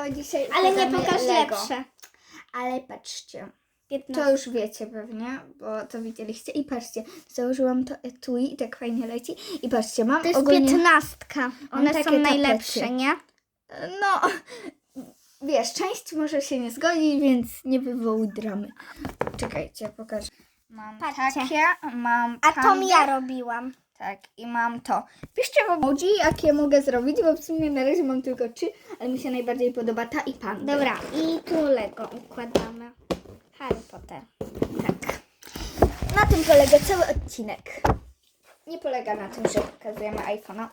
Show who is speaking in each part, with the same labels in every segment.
Speaker 1: ale dzisiaj
Speaker 2: Ale nie pokaż
Speaker 1: Lego.
Speaker 2: lepsze.
Speaker 1: Ale patrzcie,
Speaker 2: 15.
Speaker 1: to już wiecie pewnie, bo to widzieliście. I patrzcie, założyłam to etui i tak fajnie leci. I patrzcie, mam
Speaker 2: To jest
Speaker 1: ogólnie...
Speaker 2: piętnastka. One
Speaker 1: takie
Speaker 2: są
Speaker 1: tapety.
Speaker 2: najlepsze, nie?
Speaker 1: No, wiesz, część może się nie zgodzić, więc nie wywołuj dramy. Czekajcie, pokażę. Mam
Speaker 2: Patrzcie.
Speaker 1: takie, mam
Speaker 2: A to ja robiłam.
Speaker 1: Tak, i mam to. Piszcie w emoji, jakie mogę zrobić, bo w sumie na razie mam tylko trzy, ale mi się najbardziej podoba ta i panda.
Speaker 2: Dobra, i tu Lego układamy. Harry Potter.
Speaker 1: Tak. Na tym polega cały odcinek. Nie polega na tym, że pokazujemy iPhone'a,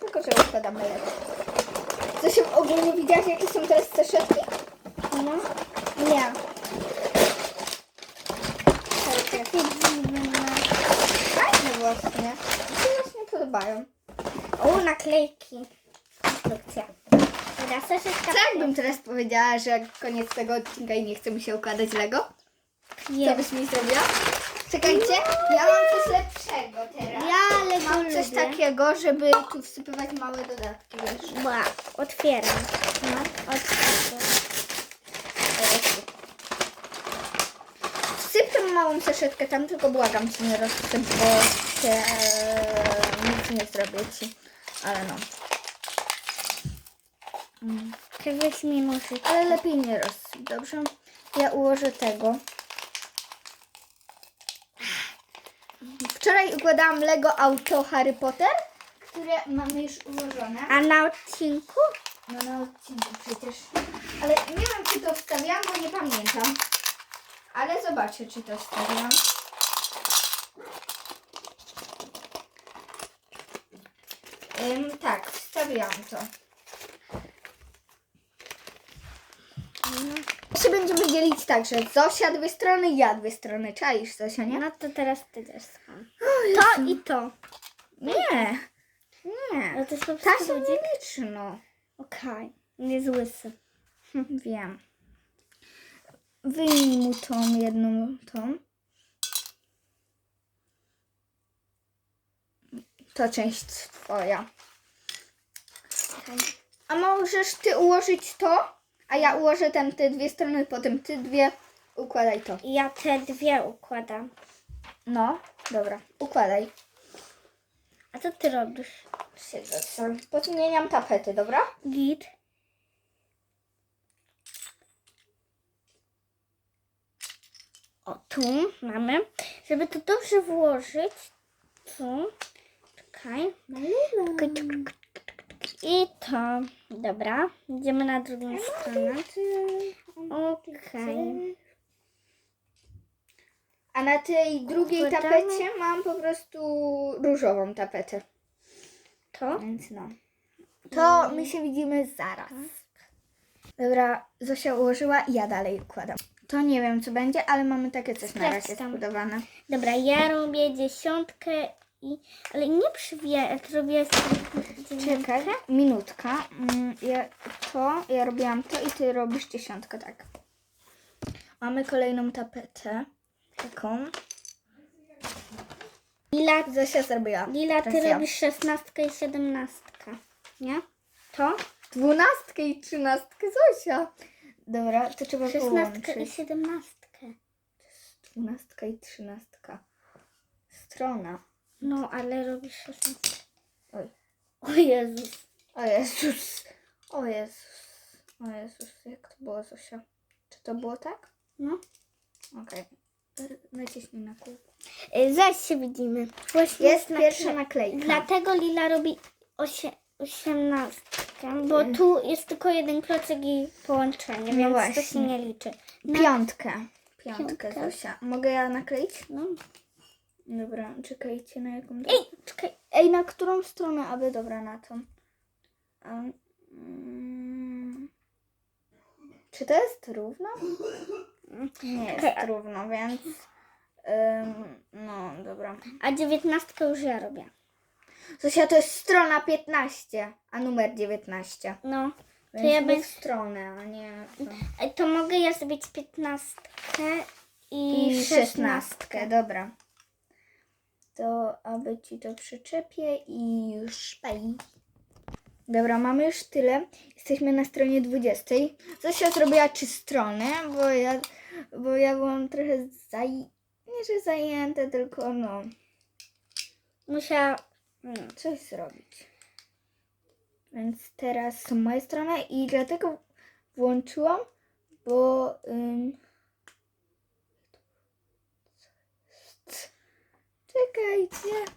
Speaker 1: tylko że układamy Lego. Zresztą ogólnie widziałaś, jakie są teraz te szetki?
Speaker 2: No. Ja.
Speaker 1: Fajne właśnie. Mi się podobają.
Speaker 2: O, naklejki. Konstrukcja. Teraz troszeczkę
Speaker 1: Co jakbym teraz powiedziała, że koniec tego odcinka i nie chce mi się układać Lego? Co
Speaker 2: jest.
Speaker 1: byś mi zrobiła? Czekajcie, ja mam coś lepszego teraz.
Speaker 2: Ja Lego
Speaker 1: Mam coś
Speaker 2: lubię.
Speaker 1: takiego, żeby tu wsypywać małe dodatki, wiesz.
Speaker 2: Ła, otwieram. No, otwieram.
Speaker 1: Wsyp tę małą saszetkę tam, tylko błagam cię nie rozsyp, bo się e, nic nie zrobię ci. Ale no.
Speaker 2: Czy weź mi?
Speaker 1: Ale lepiej nie rozsyp, dobrze? Ja ułożę tego. Wczoraj układałam Lego Auto Harry Potter, które mamy już ułożone.
Speaker 2: A na odcinku?
Speaker 1: No na odcinku przecież. Ale nie wiem, czy to wstawiałam, bo nie pamiętam. Ale zobaczę, czy to wstawiam. Ym, tak, wstawiałam to. Się będziemy dzielić tak, że Zosia dwie strony, ja dwie strony. Czaisz, Zosia, nie?
Speaker 2: No to teraz ty też słucham. To i to.
Speaker 1: Nie.
Speaker 2: No
Speaker 1: Nie.
Speaker 2: to jest po
Speaker 1: Ta
Speaker 2: prostu
Speaker 1: się
Speaker 2: ludzik.
Speaker 1: nie liczy, no.
Speaker 2: Okej. Nie jest łysy.
Speaker 1: Wiem. Wyjmij mu tą jedną tą. To część twoja. A możesz ty ułożyć to, a ja ułożę tam te dwie strony, potem ty dwie. Układaj to.
Speaker 2: Ja te dwie układam.
Speaker 1: No, dobra, układaj.
Speaker 2: A co ty robisz?
Speaker 1: Siedzę sobie. Pozmieniam tapety, dobra?
Speaker 2: Git. O, tu mamy. Żeby to dobrze włożyć, tu. Czekaj. I to. Dobra. Idziemy na drugą stronę. Okej.
Speaker 1: A na tej drugiej
Speaker 2: Układamy.
Speaker 1: tapecie mam po prostu różową tapetę.
Speaker 2: To?
Speaker 1: Więc no. To my się widzimy zaraz. Dobra, Zosia ułożyła i ja dalej układam. To nie wiem co będzie, ale mamy takie coś na razie
Speaker 2: Sprawdź tam.
Speaker 1: zbudowane.
Speaker 2: Dobra, ja robię dziesiątkę i... Ale nie przywiję, jak robię
Speaker 1: Czekaj, minutka. Mm, Ja, to, ja robiłam to i ty robisz dziesiątkę, tak. Mamy kolejną tapetę. Taką.
Speaker 2: Lila,
Speaker 1: Zosia zrobiła.
Speaker 2: Lila ty
Speaker 1: Teraz ja.
Speaker 2: robisz szesnastkę i siedemnastkę. Nie? To?
Speaker 1: Dwunastkę i trzynastkę Zosia. Dobra, to trzeba
Speaker 2: Szesnastkę i
Speaker 1: połączyć.
Speaker 2: siedemnastkę.
Speaker 1: Dwunastka i trzynastka. Strona.
Speaker 2: No, ale robisz szesnastkę.
Speaker 1: Oj.
Speaker 2: O Jezus.
Speaker 1: O Jezus. O Jezus. O Jezus, jak to było Zosia? Czy to było tak?
Speaker 2: No.
Speaker 1: Okej. Y, Naciśnij na kółko.
Speaker 2: Y, Zaś się widzimy. Właśnie
Speaker 1: Jest pierwsza naklejka.
Speaker 2: Dlatego Lila robi osie, osiemnastkę, bo tu jest tylko jeden klocek i połączenie,
Speaker 1: No
Speaker 2: więc to
Speaker 1: właśnie.
Speaker 2: się nie liczy. Na,
Speaker 1: Piątkę. Piątkę,
Speaker 2: Piątkę.
Speaker 1: Zosia. Mogę ja nakleić?
Speaker 2: no.
Speaker 1: Dobra, czekajcie na jaką...
Speaker 2: Ej, czekaj.
Speaker 1: Ej, na którą stronę? Aby dobra, na tą. Um, mm, czy to jest równo? Nie jest równo, więc... no, dobra.
Speaker 2: A dziewiętnastkę już ja robię.
Speaker 1: Zosia, to jest strona 15, a numer 19.
Speaker 2: No.
Speaker 1: Więc
Speaker 2: ja
Speaker 1: mów
Speaker 2: bym-
Speaker 1: stronę, a nie... To.
Speaker 2: Ej, To mogę ja zrobić piętnastkę i,
Speaker 1: I
Speaker 2: szesnastkę,
Speaker 1: dobra. To aby ci to przyczepię i już bye. Dobra, mamy już tyle. Jesteśmy na stronie 20. Zosia zrobiła trzy strony, bo ja, bo ja byłam trochę zaj... Nie, że zajęta, tylko no,
Speaker 2: Musiała... Mm.
Speaker 1: coś zrobić. Więc teraz są moje strony i dlatego włączyłam, bo... Ym... Czekajcie.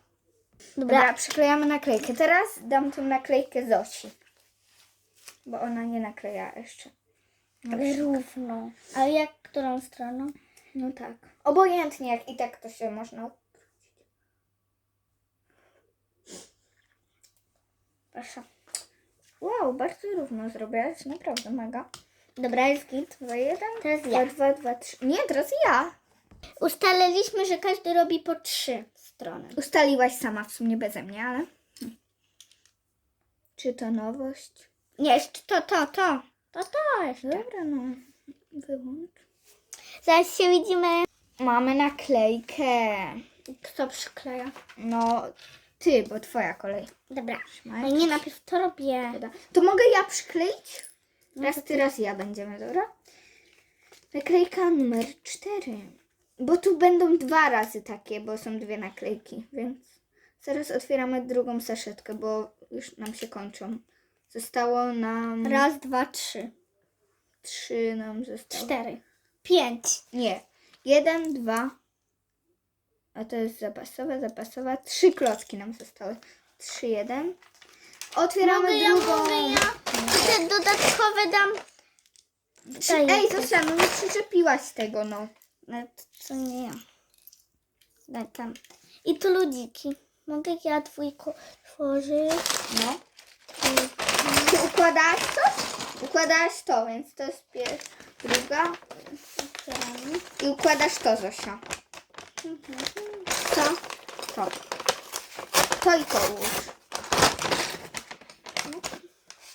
Speaker 2: Dobra.
Speaker 1: Dobra, przyklejamy naklejkę. Teraz dam tą naklejkę Zosi. Bo ona nie nakleja jeszcze.
Speaker 2: Ale równo. A jak którą stroną?
Speaker 1: No tak. Obojętnie, jak i tak to się można.
Speaker 2: Proszę.
Speaker 1: Wow, bardzo równo zrobiłaś. Naprawdę mega.
Speaker 2: Dobra, jest git.
Speaker 1: Dwa, jeden.
Speaker 2: Teraz ja.
Speaker 1: dwa, dwa, trzy. Nie, teraz ja.
Speaker 2: Ustaliliśmy, że każdy robi po trzy strony.
Speaker 1: Ustaliłaś sama w sumie beze mnie, ale. Hmm. Czy to nowość?
Speaker 2: Nie, jeszcze to, to, to. To, to jeszcze.
Speaker 1: Dobra, no. Wyłącz.
Speaker 2: Zaraz się widzimy.
Speaker 1: Mamy naklejkę.
Speaker 2: Kto przykleja?
Speaker 1: No, ty, bo twoja kolej.
Speaker 2: Dobra. No nie, najpierw to robię.
Speaker 1: Dobra. To mogę ja przykleić?
Speaker 2: No
Speaker 1: Raz ty, raz ja będziemy, dobra? Naklejka numer cztery. Bo tu będą dwa razy takie, bo są dwie naklejki, więc zaraz otwieramy drugą saszetkę, bo już nam się kończą. Zostało nam
Speaker 2: Raz, dwa, trzy.
Speaker 1: trzy nam zostało.
Speaker 2: Cztery. Pięć.
Speaker 1: Nie. Jeden, dwa. A to jest zapasowa, zapasowa. Trzy klocki nam zostały. Trzy, jeden. Otwieramy
Speaker 2: Mogę ja,
Speaker 1: drugą.
Speaker 2: mogę ja. I te dodatkowe dam.
Speaker 1: Trzy...
Speaker 2: Daj,
Speaker 1: Ej, Zosia, no nie przyczepiłaś tego, no.
Speaker 2: No to co nie ja. Daj tam. I tu ludziki. Mogę ja dwójko tworzyć.
Speaker 1: No. Ty układałaś to? Układałaś to, więc to jest pier... druga. I układasz to, Zosia.
Speaker 2: Co?
Speaker 1: To. To i to.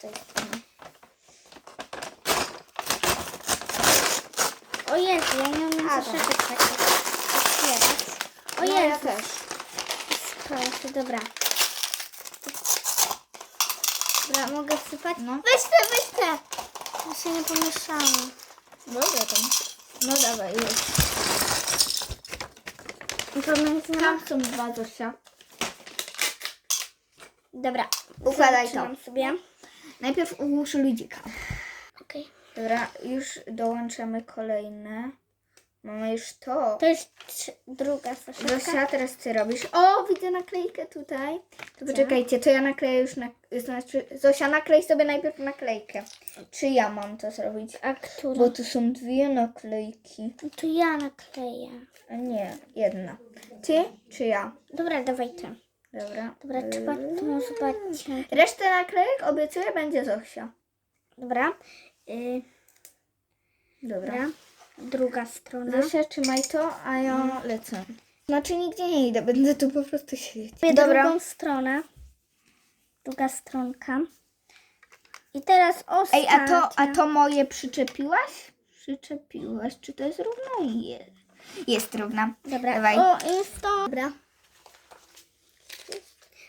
Speaker 1: To to.
Speaker 2: O Jezu, ja nie zaszywać takich. Otwierać. O
Speaker 1: No, ja też.
Speaker 2: Proszę, dobra. Dobra, mogę wsypać?
Speaker 1: No.
Speaker 2: Weź te, weź te. Ja się nie pomieszałam.
Speaker 1: Dobra, tam. No dawaj, już.
Speaker 2: Pomiędzy nam.
Speaker 1: Tam są dwa, Zosia.
Speaker 2: Dobra.
Speaker 1: Układaj to.
Speaker 2: sobie.
Speaker 1: Najpierw ułóż ludzika.
Speaker 2: Okej.
Speaker 1: Dobra, już dołączamy kolejne. Mamy już to.
Speaker 2: To jest druga saszetka.
Speaker 1: Zosia, teraz ty robisz. O, widzę naklejkę tutaj. To poczekajcie, to ja nakleję już na... Znaczy, Zosia, naklej sobie najpierw naklejkę. Czy ja mam to zrobić?
Speaker 2: A która?
Speaker 1: Bo tu są dwie naklejki.
Speaker 2: To ja nakleję.
Speaker 1: A nie, jedna. Ty czy ja?
Speaker 2: Dobra, dawaj ty.
Speaker 1: Dobra.
Speaker 2: Dobra, trzeba to zobaczyć.
Speaker 1: Resztę naklejek obiecuję będzie Zosia.
Speaker 2: Dobra. Y,
Speaker 1: Dobra.
Speaker 2: dobra. Druga strona.
Speaker 1: Zosia, trzymaj to, a ja lecę. Znaczy nigdzie nie idę, będę tu po prostu siedzieć.
Speaker 2: Dobra. Drugą stronę. Druga stronka. I teraz ostatnia.
Speaker 1: Ej, a to, a to moje przyczepiłaś? Przyczepiłaś. Czy to jest równo? Jest. Jest równa.
Speaker 2: Dobra.
Speaker 1: Dawaj.
Speaker 2: O, jest to. Dobra.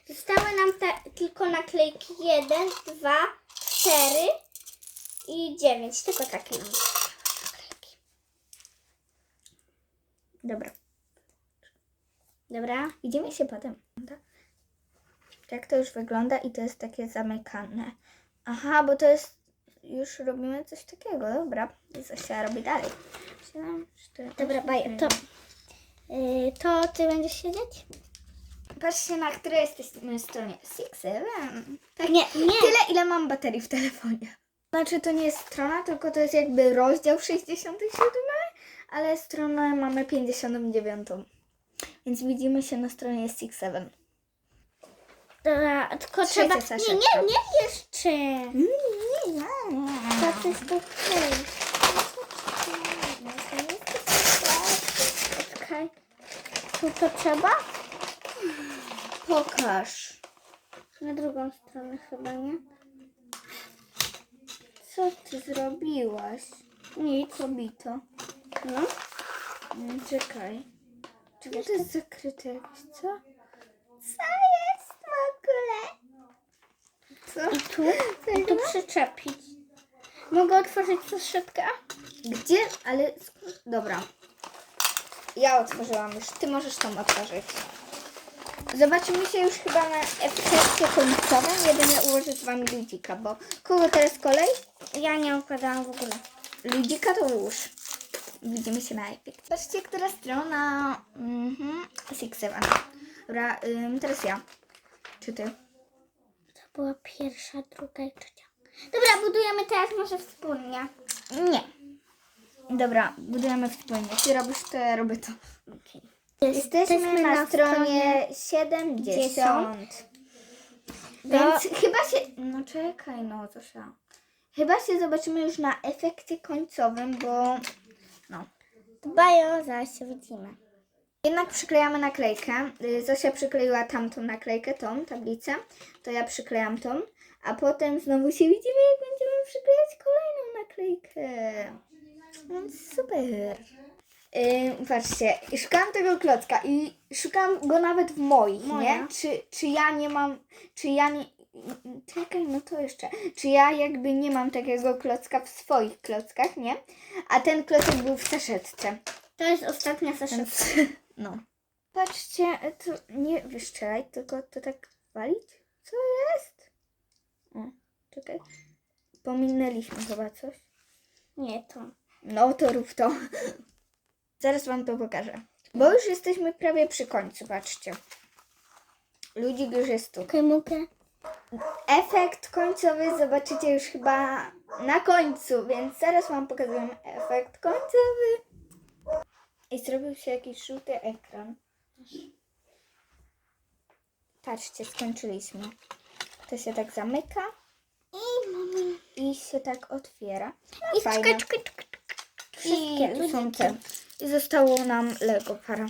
Speaker 2: Zostały nam te, tylko naklejki 1, 2, 4 i 9. Tylko takie naklejki.
Speaker 1: Dobra.
Speaker 2: Dobra.
Speaker 1: Widzimy się potem. Tak? Jak to już wygląda i to jest takie zamykane. Aha, bo to jest... Już robimy coś takiego, dobra. I Zosia robi dalej.
Speaker 2: Dobra,
Speaker 1: osiem,
Speaker 2: baj, to, yy, to ty będziesz siedzieć?
Speaker 1: Patrzcie, na której jesteśmy stronie. Six, seven. Tak,
Speaker 2: Nie, nie.
Speaker 1: Tyle, ile mam baterii w telefonie. Znaczy, to nie jest strona, tylko to jest jakby rozdział 67, ale stronę mamy 59. Więc widzimy się na stronie Six Seven.
Speaker 2: Dobra, tylko
Speaker 1: Trzecia
Speaker 2: trzeba... Nie,
Speaker 1: saszetka.
Speaker 2: nie, nie jeszcze.
Speaker 1: Nie, nie, nie.
Speaker 2: To tu wkleić. Czekaj. Tu to trzeba?
Speaker 1: Pokaż.
Speaker 2: Na drugą stronę chyba, nie?
Speaker 1: Co ty zrobiłaś?
Speaker 2: Nic.
Speaker 1: Kobito.
Speaker 2: No.
Speaker 1: Mm, Czekaj. Czemu to jest zakryte jakoś, co? Co jest w ogóle? Co?
Speaker 2: I tu, i tu przyczepić. Mogę otworzyć troszeczkę?
Speaker 1: Gdzie? Ale sk- dobra. Ja otworzyłam już. Ty możesz tą otworzyć. Zobaczymy się już chyba na efekcie końcowym. Jedynie ułożę z wami ludzika, bo kogo teraz kolej?
Speaker 2: Ja nie układałam w ogóle.
Speaker 1: Ludzika to łóż. Widzimy się na efekt. Patrzcie, która strona. Mhm. Six Seven. Dobra, ym, teraz ja. Czy ty?
Speaker 2: To była pierwsza, druga i trzecia. Dobra, budujemy teraz może wspólnie.
Speaker 1: Nie. Dobra, budujemy wspólnie. Ty robisz to, ja robię to. Jesteśmy na, stronie 70. Więc chyba się. No czekaj, no to się. Chyba się zobaczymy już na efekcie końcowym, bo.
Speaker 2: Dbają, zaraz się widzimy.
Speaker 1: Jednak przyklejamy naklejkę. Y, Zosia przykleiła tamtą naklejkę, tą tablicę. To ja przyklejam tą. A potem znowu się widzimy, jak będziemy przyklejać kolejną naklejkę. Więc super. Yy, patrzcie, szukałam tego klocka i szukam go nawet w moich,
Speaker 2: Moja.
Speaker 1: nie? Czy, czy ja nie mam, czy ja nie... Czekaj, no to jeszcze. Czy ja jakby nie mam takiego klocka w swoich klockach, nie? A ten klocek był w saszetce.
Speaker 2: To jest ostatnia.
Speaker 1: Więc, no. Patrzcie, to nie wyszczelaj, tylko to tak walić? Co jest? O, czekaj. Pominęliśmy chyba coś.
Speaker 2: Nie, to.
Speaker 1: No to rób to. Zaraz wam to pokażę. Bo już jesteśmy prawie przy końcu, patrzcie. Ludzik już jest tu.
Speaker 2: Krymukę.
Speaker 1: Efekt końcowy zobaczycie już chyba na końcu, więc zaraz wam pokazuję efekt końcowy. I zrobił się jakiś żółty ekran. Patrzcie, skończyliśmy. To się tak zamyka
Speaker 2: I mamy.
Speaker 1: i się tak otwiera.
Speaker 2: I
Speaker 1: fajne. I
Speaker 2: Wszystkie
Speaker 1: tu są te. I zostało nam Lego para.